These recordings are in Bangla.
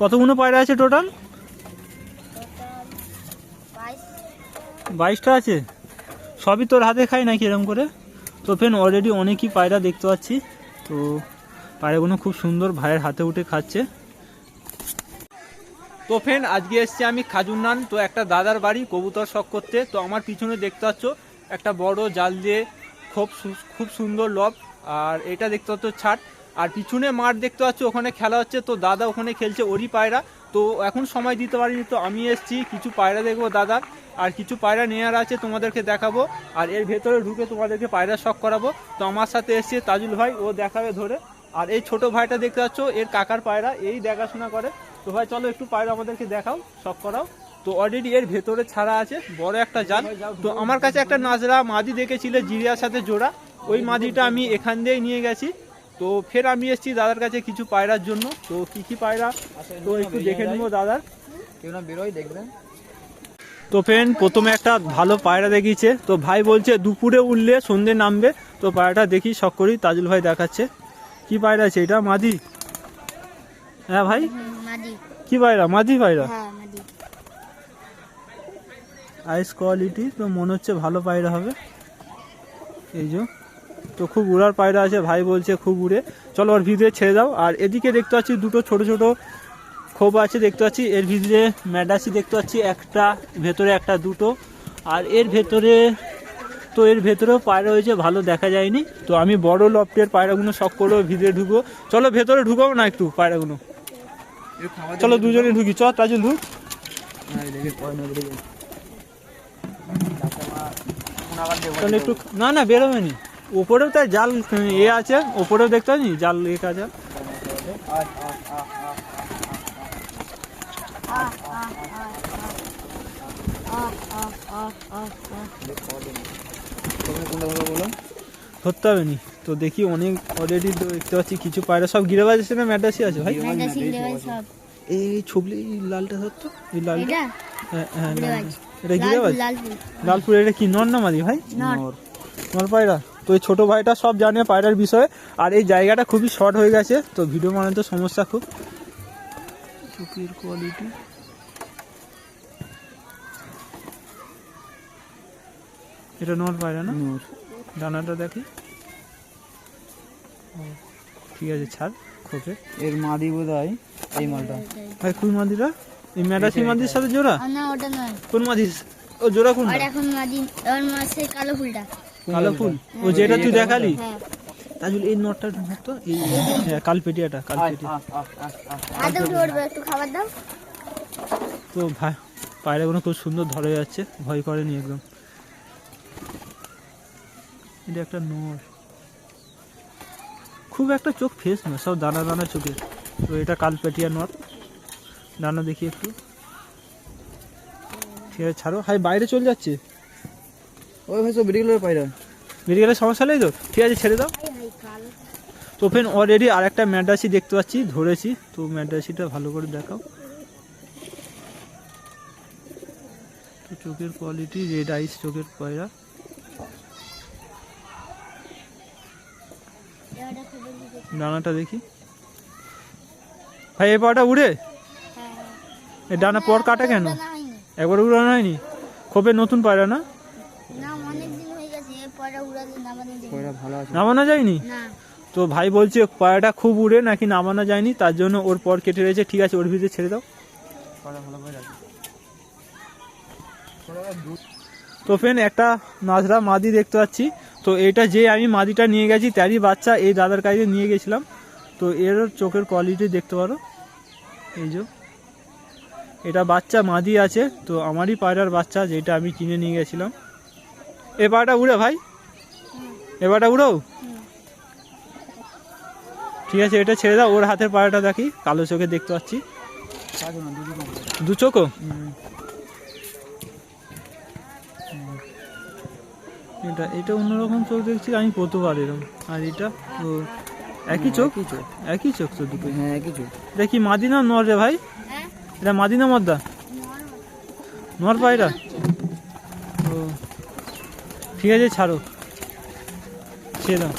কতগুলো পায়রা আছে টোটাল? বাইশটা আছে? সবই তোর হাতে খাই নাকি এরকম করে? তো ফ্রেন্ড অলরেডি অনেকই পায়রা দেখতে পাচ্ছি। তো পায়রাগুলো খুব সুন্দর ভাইয়ের হাতে উঠে খাচ্ছে। তো ফ্রেন্ড, আজকে এসছি আমি খাজুরনান তো একটা দাদার বাড়ি, কবুতর শখ করতে। তো আমার পিছনে দেখতে পাচ্ছ, একটা বড় জাল দিয়ে খুব খুব সুন্দর লব। আর এটা দেখতে পাচ্ছ ছাট। আর পিছনে মাঠ দেখতে পাচ্ছ, ওখানে খেলা হচ্ছে। তো দাদা ওখানে খেলছে, ওরই পায়রা। তো এখন সময় দিতে পারিনি, তো আমি এসছি, কিছু পায়রা দেখব দাদা। আর কিছু পায়রা নেওয়ার আছে, তোমাদেরকে দেখাবো। আর এর ভেতরে ঢুকে তোমাদেরকে পায়রা শখ করাবো। তো আমার সাথে এসছে তাজুল ভাই, ও দেখাবে ধরে। আর এই ছোট ভাইটা দেখতে পাচ্ছ, এর কাকার পায়রা, এই দেখাশোনা করে। তো ভাই, চলো একটু পায়রা আমাদেরকে দেখাও, শখ করাও। তো অলরেডি এর ভেতরে ছাড়া আছে, বড় একটা জাল। তো আমার কাছে একটা নাজরা মাদি দেখেছিল, জিরিয়ার সাথে জোড়া। ওই মাদিটা আমি এখান দিয়েই নিয়ে গেছি। তো ফের আমি এসেছি দাদার কাছে কিছু পায়রার জন্য। তো কি কি পায়রা? তো একটু দেখে নেব দাদার। বেরোয় দেখবেন। তো ফ্রেন্ড প্রথমে একটা ভালো পায়রা দেখিয়েছে। তো ভাই বলছে দুপুরে উঠলে সন্ধে নামবে। তো পায়রাটা দেখি শখ করি তাজুল ভাই দেখাচ্ছে। কি পায়রা আছে এটা? মাদি? হ্যাঁ ভাই? কি পায়রা? মাদি পায়রা? হ্যাঁ আইস কোয়ালিটি তো মনে হচ্ছে ভালো পায়রা হবে। এই যে। তো খুব উড়ার পায়রা আছে, ভাই বলছে খুব উড়ে। চলো ওর ভিতরে ছেড়ে দাও। আর এদিকে দেখতে পাচ্ছি দুটো ছোট ছোট খোপ আছে, দেখতে পাচ্ছি। এর ভিতরে ম্যাডাসি দেখতে পাচ্ছি একটা, ভেতরে একটা দুটো। আর এর ভেতরে, তো এর ভেতরেও পায়রা হয়েছে ভালো দেখা যায়নি। তো আমি বড় লফটের পায়রাগুলো শখ করব, ভিতরে ঢুকবো। চলো ভেতরে ঢুকাবো না একটু পায়রাগুলো? চলো দুজনে ঢুকি। চ, তাজুল, ঢুক। একটু, না না, বেরোবে উপরেও তাই জাল এ আছে উপরেও দেখতে পাচ্ছি জাল লেখা আছে। ধরতে হবে তো দেখি অনেক দেখতে পাচ্ছি কিছু পায়রা সব আছে ভাই? এই লালটা ধরতো লালটা হ্যাঁ হ্যাঁ এটা লালপুর এটা কি নর না মাদি ভাই? নর পায়রা? তো এই ছোটো ভাইটা সব জানে পায়রার বিষয়ে। আর এই জায়গাটা খুবই শর্ট হয়ে গেছে তো ভিডিও বানাতে সমস্যা খুব। চোখের কোয়ালিটি এটা নর পায়রা না? নূর। ডানাটা দেখি। ঠিক আছে ছাড় খোপে। এর মাদি বোধ হয় এই মালটা। ভাই কুই মাদিরা এই ম্যাডাসি মাদির সাথে জোড়া? না ওটা নয়। কোন মাদি ও জোড়া কোন আর এখন মাদি ওর মাসে কালো ফুলটা। কালো ফুল? ও যেটা তুই দেখালি? হ্যাঁ। তাজুল এই নটটা ধরতো এই হ্যাঁ কালপেটিয়াটা কালপেটিয়া আদৌ উঠে একটু খাবার দাও। তো ভাই পায়রাগুলো খুব সুন্দর ধরে যাচ্ছে ভয় করেনি একদম। এটা একটা নর। খুব একটা চোখ ফেস না সব দানা দানা চোখের। তো এটা কালপেটিয়া নর। দানা দেখি একটু। ঠিক আছে ছাড়ো। হাই বাইরে চলে যাচ্ছে। ওই ভাই সব বেরিয়ে গেলো পায়রা গেলে সমস্যা নেই তো? ঠিক আছে ছেড়ে দাও। হাই হাই কালো তো ফেন অলরেডি আর একটা ম্যাডাসি দেখতে পাচ্ছি ধরেছি। তো ম্যাডাসিটা ভালো করে দেখাও। তো চোখের কোয়ালিটি রেড আইস চোখের পয়রা। ডানাটা দেখি। ভাই এই পাটা উড়ে? হ্যাঁ। এই ডানা পর কাটা কেন? একবার উড়ানো হয়নি? খোপে নতুন পায়রা না? নামানো যায়নি। না। তো ভাই বলছে পায়রাটা খুব উড়ে নাকি নামানো যায়নি তার জন্য ওর পর কেটে রয়েছে। ঠিক আছে ওর ভিতরে ছেড়ে দাও। তো ফ্রেন্ড একটা নাজরা মাদি দেখতে পাচ্ছি। তো এটা যে আমি মাদিটা নিয়ে গেছি তারই বাচ্চা এই দাদার কাছে নিয়ে গেছিলাম। তো এর চোখের কোয়ালিটি দেখতে পারো। এই যে। এটা বাচ্চা মাদি আছে তো আমারই পায়রার বাচ্চা যেটা আমি কিনে নিয়ে গেছিলাম। এ পায়রাটা উড়ে ভাই। এ পায়রাটা উড়ো ঠিক আছে এটা ছেড়ে দাও ওর হাতের পায়রাটা দেখি কালো চোখে দেখতে পাচ্ছি। দু চোখও? এটা এটা অন্যরকম চোখ দেখছি আমি প্রতিবার এরকম আর এটা ও একই চোখ? একই চোখ। একই চোখ তো দুটো হ্যাঁ একই চোখ। এটা কি মাদিনা নর রে ভাই? হ্যাঁ। এটা মাদিনা মদ্দা। নর পায়রা? ঠিক আছে, ছাড়ো। ছেড়ে দাও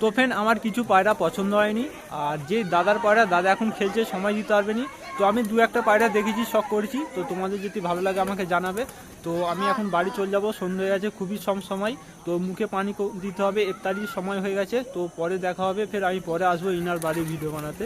তো ফ্রেন্ড, আমার কিছু পায়রা পছন্দ হয়নি। আর যে দাদার পায়রা, দাদা এখন খেলছে, সময় দিতে পারবে নি। তো আমি দু একটা পায়রা দেখেছি, শখ করেছি। তো তোমাদের যদি ভালো লাগে, আমাকে জানাবে। তো আমি এখন বাড়ি চলে যাব। সন্ধ্যে হয়ে গেছে, খুবই সম সময়। তো মুখে পানি দিতে হবে ইফতারির সময় হয়ে গেছে। তো পরে দেখা হবে। ফের আমি পরে আসব ইনার বাড়ি ভিডিও বানাতে।